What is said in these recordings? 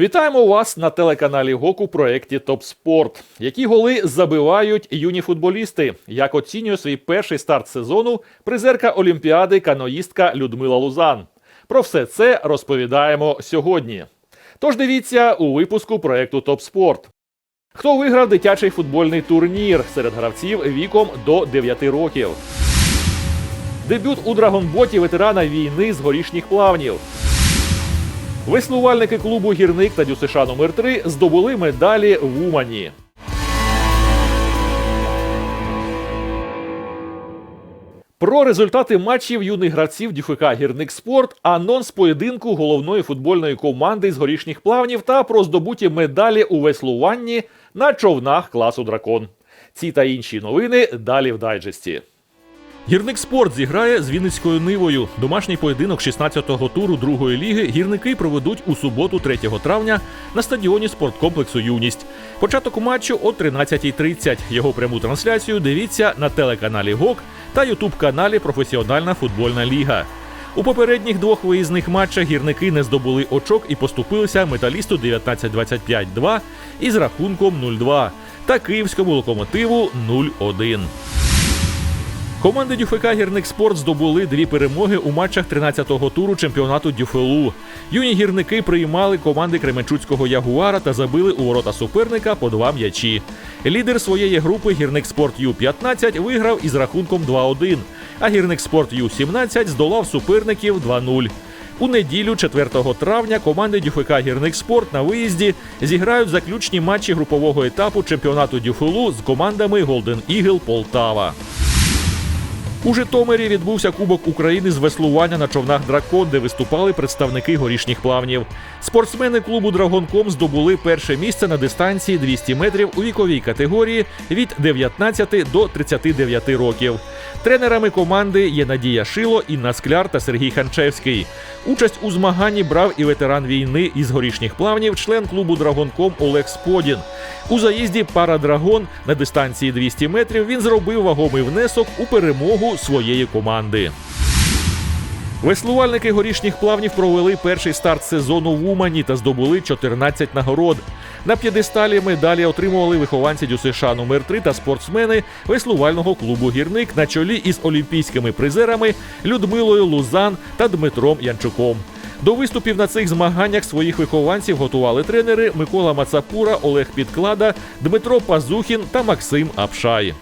Вітаємо вас на телеканалі ГОК у проєкті Топ Спорт. Які голи забивають юні футболісти? Як оцінює свій перший старт сезону призерка Олімпіади каноїстка Людмила Лузан? Про все це розповідаємо сьогодні. Тож дивіться у випуску проєкту Топ. Хто виграв дитячий футбольний турнір серед гравців віком до 9 років? Дебют у драгонботі ветерана війни з горішніх плавнів. Веслувальники клубу Гірник та ДЮСШ номер 3 здобули медалі в Умані. Про результати матчів юних гравців ДЮФК Гірник Спорт, анонс поєдинку головної футбольної команди з горішніх плавнів та про здобуті медалі у веслуванні на човнах класу Дракон. Ці та інші новини далі в дайджесті. Гірник спорт зіграє з Вінницькою нивою. Домашній поєдинок 16-го туру другої ліги гірники проведуть у суботу, 3 травня, на стадіоні спорткомплексу Юність. Початок матчу о 13.30. Його пряму трансляцію дивіться на телеканалі ГОК та Ютуб-каналі Професіональна футбольна ліга. У попередніх двох виїзних матчах гірники не здобули очок і поступилися металісту 19-25-2 із рахунком 0-2 та київському локомотиву 0-1. Команди Дюфика Гірник Спорт здобули дві перемоги у матчах 13-го туру чемпіонату Дюфелу. Юні гірники приймали команди Кременчуцького Ягуара та забили у ворота суперника по два м'ячі. Лідер своєї групи Гірник Спорт Ю-15 виграв із рахунком 2-1, а Гірник Спорт Ю-17 здолав суперників 2-0. У неділю, 4 травня, команди Дюфика Гірник Спорт на виїзді зіграють заключні матчі групового етапу чемпіонату Дюфелу з командами Голден Ігл Полтава. У Житомирі відбувся Кубок України з веслування на човнах Дракон, де виступали представники горішніх плавнів. Спортсмени клубу Драгонком здобули перше місце на дистанції 200 метрів у віковій категорії від 19 до 39 років. Тренерами команди є Надія Шило, Інна Скляр та Сергій Ханчевський. Участь у змаганні брав і ветеран війни із горішніх плавнів, член клубу Драгонком Олег Сподін. У заїзді пара Драгон на дистанції 200 метрів він зробив вагомий внесок у перемогу своєї команди. Веслувальники горішніх плавнів провели перший старт сезону в Умані та здобули 14 нагород. На п'єдесталі медалі отримували вихованці ДЮСШ номер 3 та спортсмени веслувального клубу Гірник на чолі із олімпійськими призерами Людмилою Лузан та Дмитром Янчуком. До виступів на цих змаганнях своїх вихованців готували тренери Микола Мацапура, Олег Підклада, Дмитро Пазухін та Максим Апшай.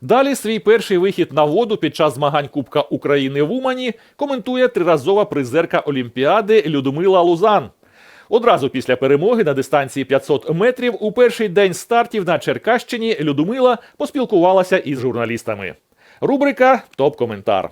Далі свій перший вихід на воду під час змагань Кубка України в Умані коментує триразова призерка Олімпіади Людмила Лузан. Одразу після перемоги на дистанції 500 метрів у перший день стартів на Черкащині Людмила поспілкувалася із журналістами. Рубрика Топ-коментар.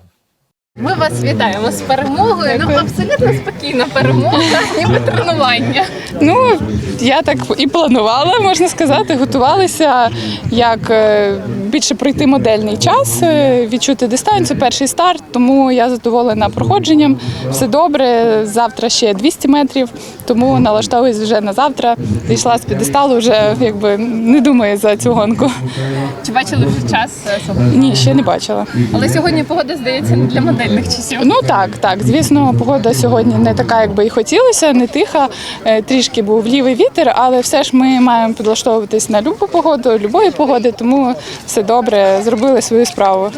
Ми вас вітаємо з перемогою. Ну абсолютно спокійна перемога, ніби тренування. Ну, я так і планувала, можна сказати, готувалися як е, більше пройти модельний час, е, відчути дистанцію, перший старт, тому я задоволена проходженням. Все добре. Завтра ще 200 метрів, тому налаштовуюсь вже на завтра. Зійшла з підесталу, вже якби не думаю за цю гонку. Чи бачили вже час? е. Ні, ще не бачила. Але сьогодні погода здається не для модельних часів. Ну так, так. Звісно, погода сьогодні не така, як би і хотілося, не тиха. Е, Трішки був лівий вітер, але все ж ми маємо підлаштовуватись на любу погоду, любої погоди, тому все добре, зробили свою справу.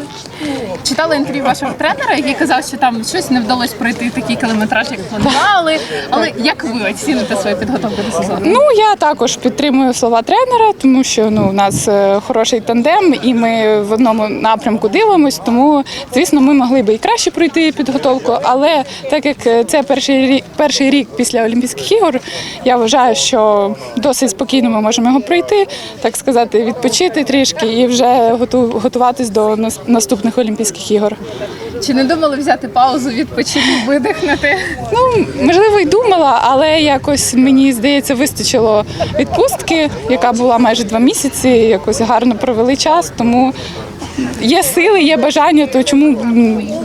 Читала інтерв'ю вашого тренера, який казав, що там щось не вдалося пройти такий кілометраж, як планували. Але як ви оціните свою підготовку до сезону? Ну я також підтримую слова тренера, тому що ну у нас е, хороший тандем, і ми в одному напрямку дивимось. Тому звісно, ми могли би і краще пройти підготовку. Але так як е, це перший рік, перший рік після Олімпійських ігор, я вважаю, що досить спокійно ми можемо його пройти, так сказати, відпочити трішки і вже готуватись до наступних Олімпійських ігор. Чи не думали взяти паузу, відпочити, видихнути? Ну, можливо, й думала, але якось мені здається, вистачило відпустки, яка була майже два місяці. Якось гарно провели час, тому. Є сили, є бажання, то чому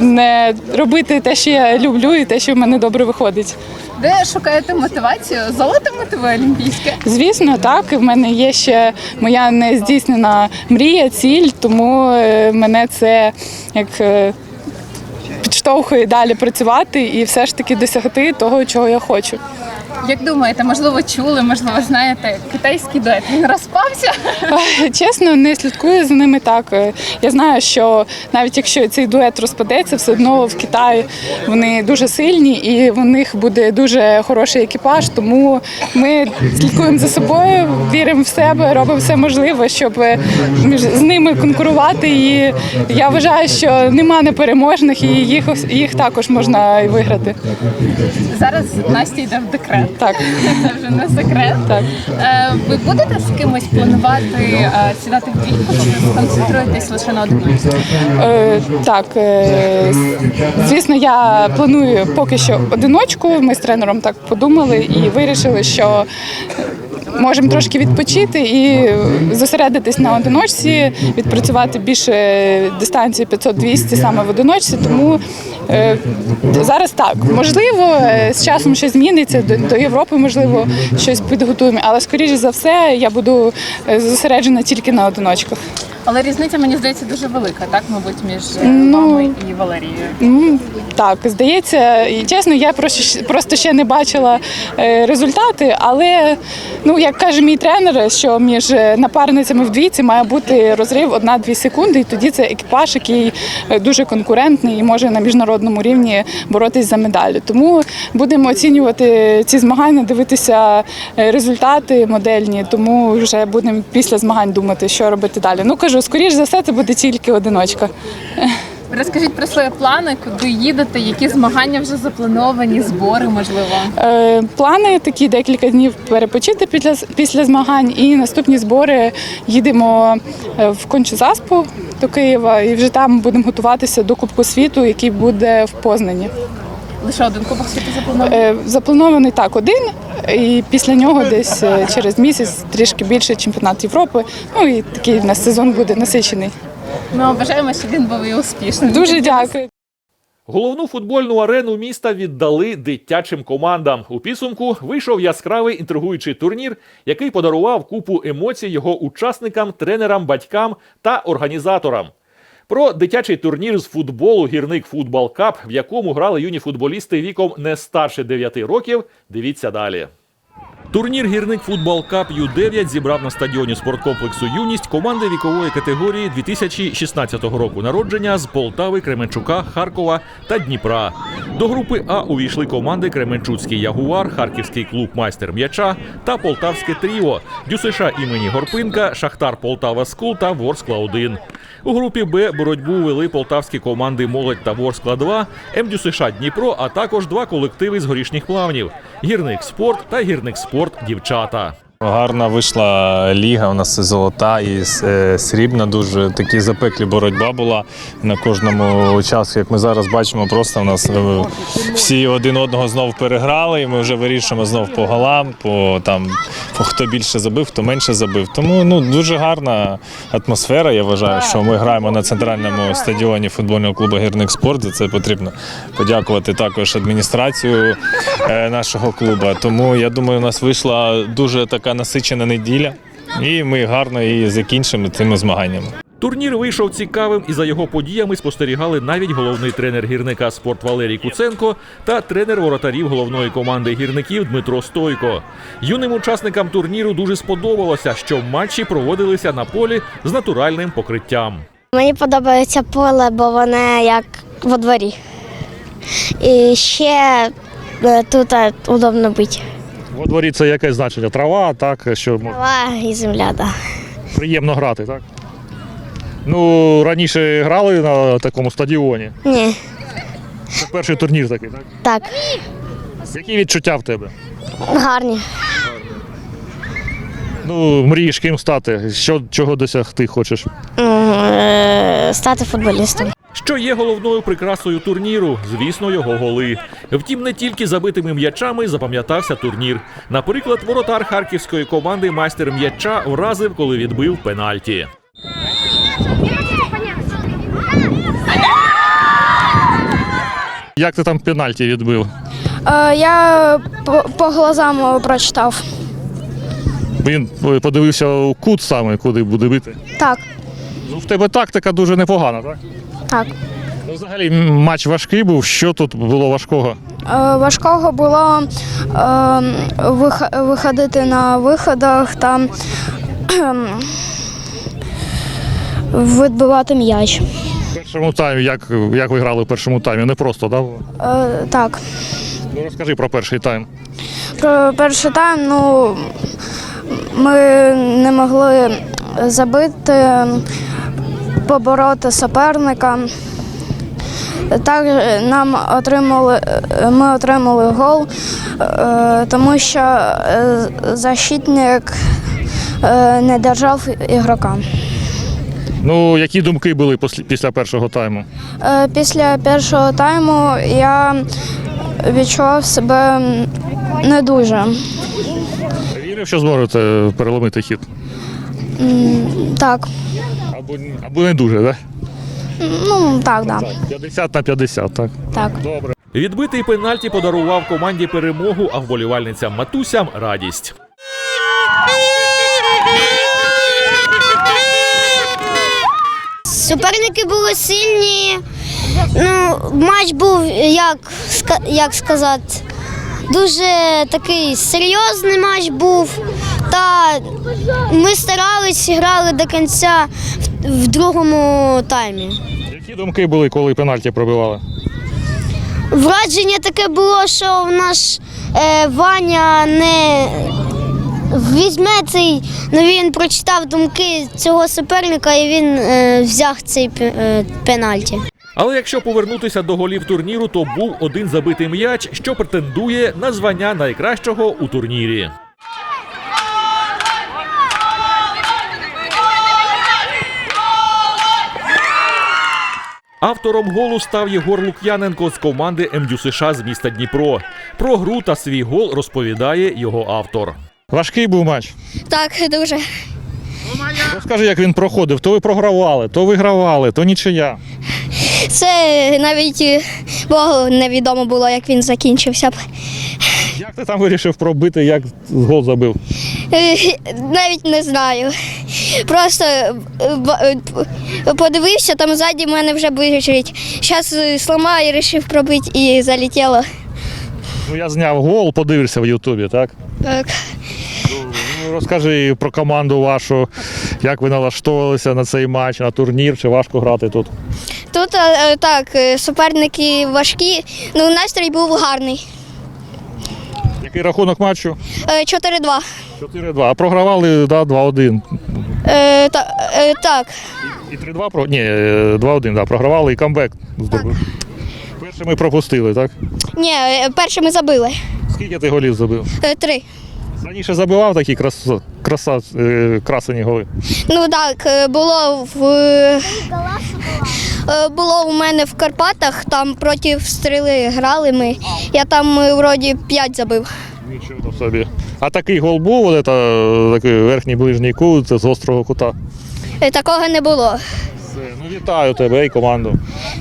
не робити те, що я люблю, і те, що в мене добре виходить. Де шукаєте мотивацію? Золото мотивує олімпійське? Звісно, так. В мене є ще моя нездійснена мрія, ціль, тому е, мене це як е, підштовхує далі працювати і все ж таки досягти того, чого я хочу. Як думаєте, можливо, чули, можливо, знаєте, китайський дует він розпався? Чесно, не слідкую за ними так. Е, Я знаю, що навіть якщо цей дует розпадеться, все одно в Китаї вони дуже сильні і в них буде дуже хороший екіпаж. Тому ми слідкуємо за собою, віримо в себе, робимо все можливе, щоб е, між з ними конкурувати. І я вважаю, що нема непереможних, і їх їх також можна і виграти. Зараз Настя йде в декрет. Так. Це вже не секрет. Так. Е, ви будете з кимось планувати е, сідати в двійку, чи ви сконцентруєтесь лише на одному? Е, так, е, з- звісно, я планую поки що одиночку. Ми з тренером так подумали і вирішили, що можемо трошки відпочити і зосередитись на одиночці, відпрацювати більше дистанції 500-200 саме в одиночці. Тому е, зараз так, можливо, е, з часом щось зміниться до, Європи, можливо, щось підготуємо, але скоріше за все я буду е, зосереджена тільки на одиночках. Але різниця, мені здається, дуже велика, так, мабуть, між е, Ну, вами і Валерією. М, Так, здається, і чесно, я просто, просто ще не бачила е, результати, але ну як каже мій тренер, що між е, напарницями в двійці має бути розрив 1-2 секунди, і тоді це екіпаж, який е, дуже конкурентний і може на міжнародному рівні боротись за медалі. Тому будемо оцінювати ці змагання, дивитися е, результати модельні, тому вже будемо після змагань думати, що робити далі. Ну кажу, скоріш за все, це буде тільки одиночка. Розкажіть про свої плани, куди їдете, які змагання вже заплановані, збори, можливо. Е, Плани такі декілька днів перепочити після, після змагань, і наступні збори їдемо е, в Кончу-Заспу до Києва, і вже там будемо готуватися до Кубку світу, який буде в Познані. Лише один кубок світу запланований. Е, Запланований так один, і після нього десь е, через місяць трішки більше чемпіонат Європи. Ну і такий в нас сезон буде насичений. Ми бажаємо, щоб він був і успішним. Дуже дякую. Головну футбольну арену міста віддали дитячим командам. У підсумку вийшов яскравий інтригуючий турнір, який подарував купу емоцій його учасникам, тренерам, батькам та організаторам. Про дитячий турнір з футболу Гірник Футбол Кап, в якому грали юні футболісти віком не старше 9 років. Дивіться далі. Турнір Гірник Футбол Кап Ю-9 зібрав на стадіоні спорткомплексу Юність команди вікової категорії 2016 року народження з Полтави, Кременчука, Харкова та Дніпра. До групи А увійшли команди Кременчуцький Ягуар, Харківський клуб Майстер м'яча та Полтавське Тріо, ДЮСШ імені Горпинка, Шахтар Полтава Скул та Ворскла 1. У групі Б боротьбу вели полтавські команди Молодь та Ворскла 2, МДЮСШ Дніпро, а також два колективи з горішніх плавнів Гірник Спорт та Гірник Спорт Дівчата. Гарна вийшла ліга, у нас золота і е, срібна. Дуже такі запеклі боротьба була на кожному часу. Як ми зараз бачимо, просто у нас е, всі один одного знов переграли, і ми вже вирішуємо знов по голам, по там по хто більше забив, хто менше забив. Тому ну дуже гарна атмосфера. Я вважаю, що ми граємо на центральному стадіоні футбольного клубу Гірник Спорт. За це потрібно подякувати також адміністрацію е, нашого клубу. Тому я думаю, у нас вийшла дуже така насичена неділя, і ми гарно її закінчимо цими змаганнями. Турнір вийшов цікавим, і за його подіями спостерігали навіть головний тренер гірника спорт Валерій Куценко та тренер воротарів головної команди гірників Дмитро Стойко. Юним учасникам турніру дуже сподобалося, що матчі проводилися на полі з натуральним покриттям. Мені подобається поле, бо воно як во дворі. І ще е, тут е, удобно бути. Во дворі це яке значення? Трава, так, що Трава і земля, так. Да. приємно грати, так? Ну, раніше грали на такому стадіоні. Ні, Це перший турнір такий, так? так, Які відчуття в тебе? гарні. Ну, мрієш ким стати? Що, чого досягти хочеш? Е, Стати футболістом. Що є головною прикрасою турніру? Звісно, його голи. Втім, не тільки забитими м'ячами запам'ятався турнір. Наприклад, воротар харківської команди майстер м'яча вразив, коли відбив пенальті. Як ти там пенальті відбив? Е, Я по, по глазам прочитав. Він е, подивився у кут саме, куди буде бити. Так, Ну, в тебе тактика дуже непогана, так? так. Ну, взагалі матч важкий був. Що тут було важкого? важкого було е, вих- виходити на виходах та кхем, відбивати м'яч. В першому таймі, як, як ви грали в першому таймі? Не просто, було? Е, так. Ну, розкажи про перший тайм. Про перший тайм, ну ми не могли забити, побороти суперника. Так нам отримали, ми отримали гол, е, тому що е, защитник е, не держав ігрока. Ну, які думки були після, першого тайму? Після першого тайму я відчував себе не дуже. Вірив, що зможете переломити хід? Так, Або, або не дуже, так? ну так, да. 50 на 50, так. так. Добре. Відбитий пенальті подарував команді перемогу, а вболівальницям матусям радість. Суперники були сильні. Ну, матч був, як, ска- як сказати, дуже такий серйозний матч був. Та ми старались, грали до кінця в, другому таймі. Які думки були, коли пенальті пробивали? Враження таке було, що в наш е, Ваня не візьме цей, ну він прочитав думки цього суперника і він е, взяв цей е, пенальті. Але якщо повернутися до голів турніру, то був один забитий м'яч, що претендує на звання найкращого у турнірі. Автором голу став Єгор Лук'яненко з команди МДЮ США з міста Дніпро. Про гру та свій гол розповідає його автор. Важкий був матч. Так, дуже. Розкажи, як він проходив. То ви програвали, то вигравали, то нічия. Це навіть е, Богу невідомо було, як він закінчився б. Як ти там вирішив пробити, як гол забив? Е, Навіть не знаю. Просто е, подивився, там ззаді мене вже біжить. Зараз сломаю, вирішив пробити і залетіло. Ну я зняв гол, подивишся в Ютубі, так? Так. Ну, розкажи про команду вашу, як ви налаштовувалися на цей матч, на турнір, чи важко грати тут? Тут е, так, е, суперники важкі, ну настрій був гарний. Який рахунок матчу? Е, 4-2. 4-2. А програвали да, 2-1. Е, та, е, так. І 3-2 про. Ні, е, 2-1, да, програвали і камбек здобув. Перше ми пропустили, так? Ні, е, перше ми забили. Скільки ти голів забив? Е, Три. Раніше забивав такі крас... краса... е, красені голи. Ну так, е, було в е, було у мене в Карпатах, там проти стріли грали ми. Я там вроді 5 забив. Нічого собі. А такий гол був, от, це, такий верхній ближній кут з гострого кута. Такого не було. Все, ну вітаю тебе і команду.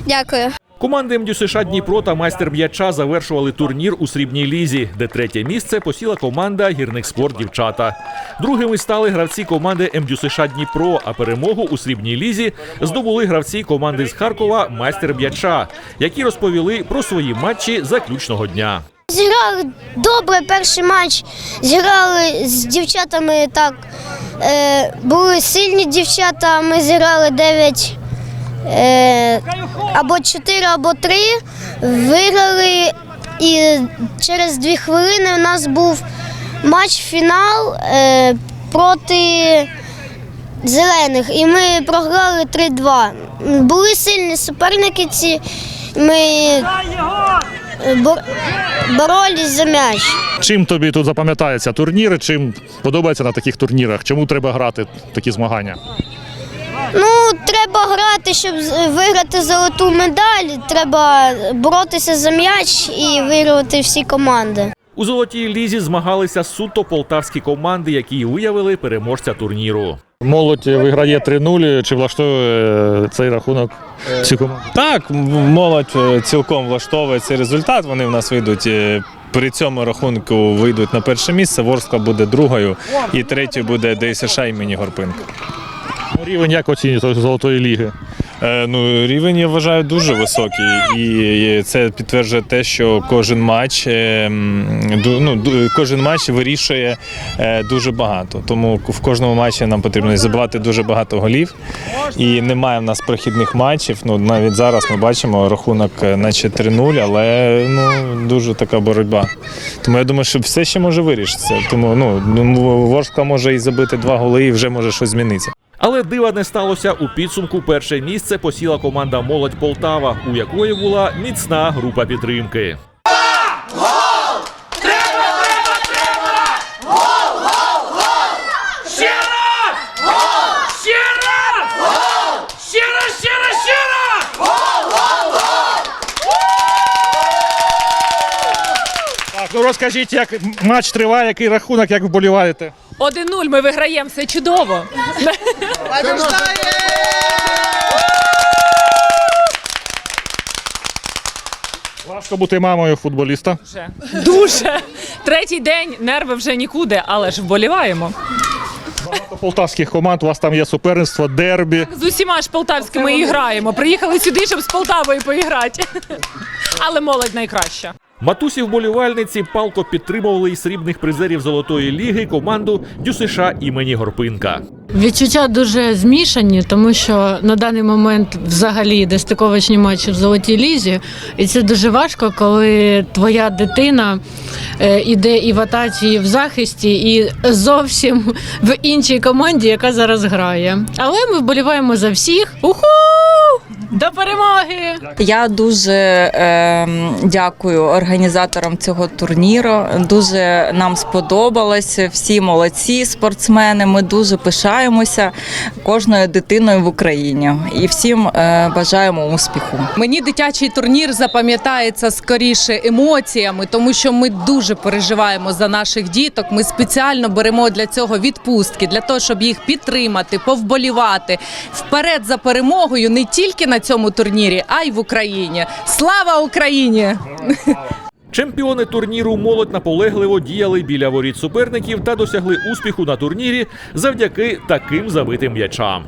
Дякую. Команди МДЮ США Дніпро та майстер м'яча завершували турнір у срібній лізі, де третє місце посіла команда Гірник спорт дівчата. Другими стали гравці команди МДЮ США Дніпро, а перемогу у срібній лізі здобули гравці команди з Харкова майстер м'яча, які розповіли про свої матчі заключного дня. Зіграли добре перший матч. Зіграли з дівчатами так. Е, були сильні дівчата, ми зіграли 9 е, або 4, або 3. Виграли і через 2 хвилини у нас був матч-фінал е, проти зелених. І ми програли 3-2. Були сильні суперники ці. Ми бор- боролись за м'яч. Чим тобі тут запам'ятається турніри? Чим подобається на таких турнірах? Чому треба грати такі змагання? Ну, треба грати, щоб виграти золоту медаль. Треба боротися за м'яч і виграти всі команди. У золотій лізі змагалися суто полтавські команди, які виявили переможця турніру. Молодь виграє 3-0. Чи влаштовує цей рахунок цю команду? Так, молодь е, цілком влаштовує цей результат. Вони в нас вийдуть. е, При цьому рахунку вийдуть на перше місце. Ворскла буде другою, і третьою буде ДСШ імені Горпинка. Ну, Рівень як оцінюєте золотої ліги? Е, Ну, рівень я вважаю дуже високий, і це підтверджує те, що кожен матч, е, ну, кожен матч вирішує е, дуже багато. Тому в кожному матчі нам потрібно забивати дуже багато голів. І немає в нас прохідних матчів. Ну навіть зараз ми бачимо рахунок, наче 3-0, але ну дуже така боротьба. Тому я думаю, що все ще може вирішитися. Тому ну, Ворскла може і забити два голи, і вже може щось змінитися. Але дива не сталося у підсумку. Перше місце посіла команда Молодь Полтава, у якої була міцна група підтримки. Розкажіть, як матч триває, який рахунок, як вболіваєте? 1-0 ми виграємо, все чудово. Важко бути мамою футболіста. Вже. Дуже. Третій день, нерви вже нікуди, але ж вболіваємо. Багато полтавських команд, у вас там є суперництво, дербі. З усіма ж полтавськими і граємо. Приїхали сюди, щоб з Полтавою поіграти. Але молодь найкраща. Матусі вболівальниці палко підтримували й срібних призерів Золотої ліги команду ДЮСШ імені Горпинка. Відчуття дуже змішані, тому що на даний момент взагалі дестиковочні матчі в золотій лізі, і це дуже важко, коли твоя дитина е, іде і в атаці, і в захисті, і зовсім в іншій команді, яка зараз грає. Але ми вболіваємо за всіх. Уху! До перемоги! Я дуже е, дякую організаторам цього турніру. Дуже нам сподобалось. Всі молодці спортсмени. Ми дуже пишаємося кожною дитиною в Україні і всім е, бажаємо успіху. Мені дитячий турнір запам'ятається скоріше емоціями, тому що ми дуже переживаємо за наших діток. Ми спеціально беремо для цього відпустки, для того, щоб їх підтримати, повболівати вперед за перемогою не тільки на цьому турнірі, а й в Україні. Слава Україні! Чемпіони турніру молодь наполегливо діяли біля воріт суперників та досягли успіху на турнірі завдяки таким забитим м'ячам.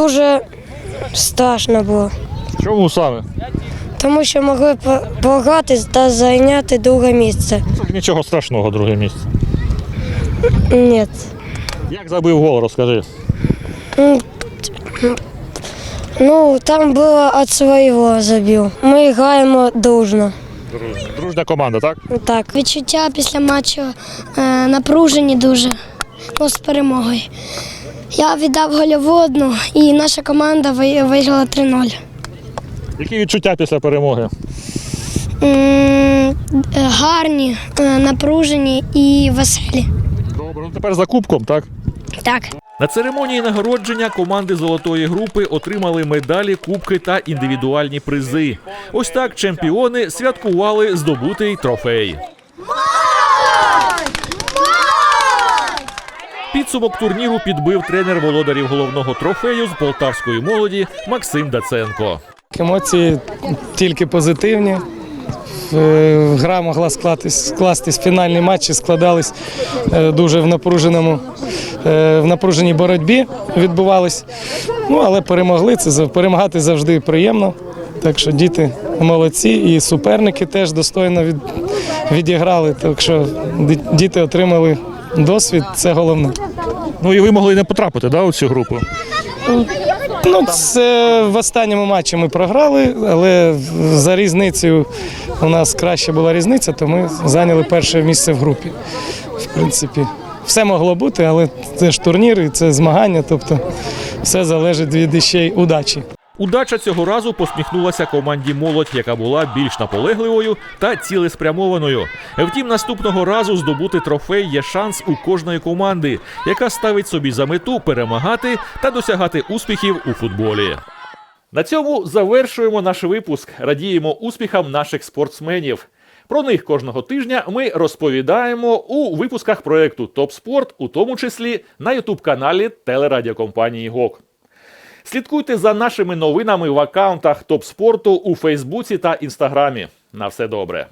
Дуже страшно було, Чому саме? тому що могли програти та зайняти друге місце. Нічого страшного, друге місце. Ні. Як забив гол, розкажи. Ну, там було від свого забив. Ми граємо дружно. Дружня команда, так? Так. Відчуття після матчу е, напружені дуже ну, з перемогою. Я віддав гольову одну і наша команда ви- виграла 3-0. Які відчуття після перемоги? М, Гарні, е, напружені і веселі. Добре, ну тепер за кубком, так? Так. На церемонії нагородження команди золотої групи отримали медалі, кубки та індивідуальні призи. Ось так чемпіони святкували здобутий трофей. Підсумок турніру підбив тренер володарів головного трофею з полтавської молоді Максим Даценко. Емоції тільки позитивні. Е, Гра могла скластись, скластись фінальні матчі, складались е, дуже в напруженому, е, в напруженій боротьбі відбувались. Ну, але перемогли. Це перемагати завжди приємно. Так що діти молодці і суперники теж достойно від, відіграли. Так що діти отримали досвід, це головне. Ну і ви могли не потрапити да, у цю групу. Ну, це в останньому матчі ми програли, але за різницею у нас краще була різниця, то ми зайняли перше місце в групі. В принципі, все могло бути, але це ж турнір і це змагання, тобто все залежить від іще й удачі. Удача цього разу посміхнулася команді молодь, яка була більш наполегливою та цілеспрямованою. Втім, наступного разу здобути трофей є шанс у кожної команди, яка ставить собі за мету перемагати та досягати успіхів у футболі. На цьому завершуємо наш випуск. Радіємо успіхам наших спортсменів. Про них кожного тижня ми розповідаємо у випусках проекту Топ Спорт, у тому числі на ютуб-каналі телерадіокомпанії ГОК. Слідкуйте за нашими новинами в аккаунтах Топ Спорту у Фейсбуці та Інстаграмі. На все добре.